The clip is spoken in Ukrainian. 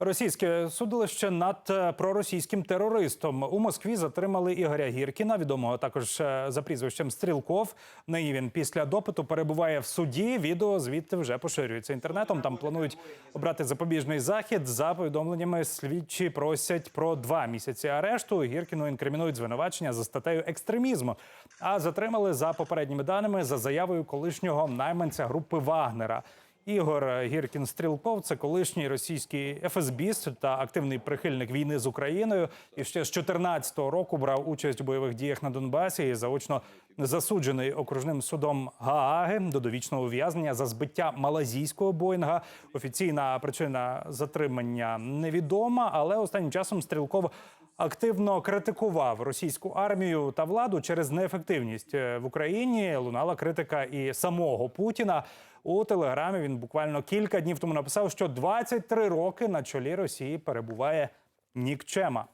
Російське судилище над е, проросійським терористом у Москві затримали Ігоря Гіркіна, відомого також е, за прізвищем Стрілков. Нині він після допиту перебуває в суді. Відео звідти вже поширюється інтернетом. Там планують обрати запобіжний захід. За повідомленнями слідчі просять про два місяці арешту. Гіркіну інкримінують звинувачення за статтею екстремізму. А затримали за попередніми даними за заявою колишнього найманця групи Вагнера. Ігор Гіркін Стрілков це колишній російський ФСБіст та активний прихильник війни з Україною. І ще з 2014 року брав участь у бойових діях на Донбасі і заочно засуджений окружним судом Гааги до довічного ув'язнення за збиття малазійського Боїнга. Офіційна причина затримання невідома, але останнім часом Стрілков активно критикував російську армію та владу через неефективність Е, в Україні. Лунала критика і самого Путіна. У телеграмі він буквально кілька днів тому написав, що 23 роки на чолі Росії перебуває нікчема.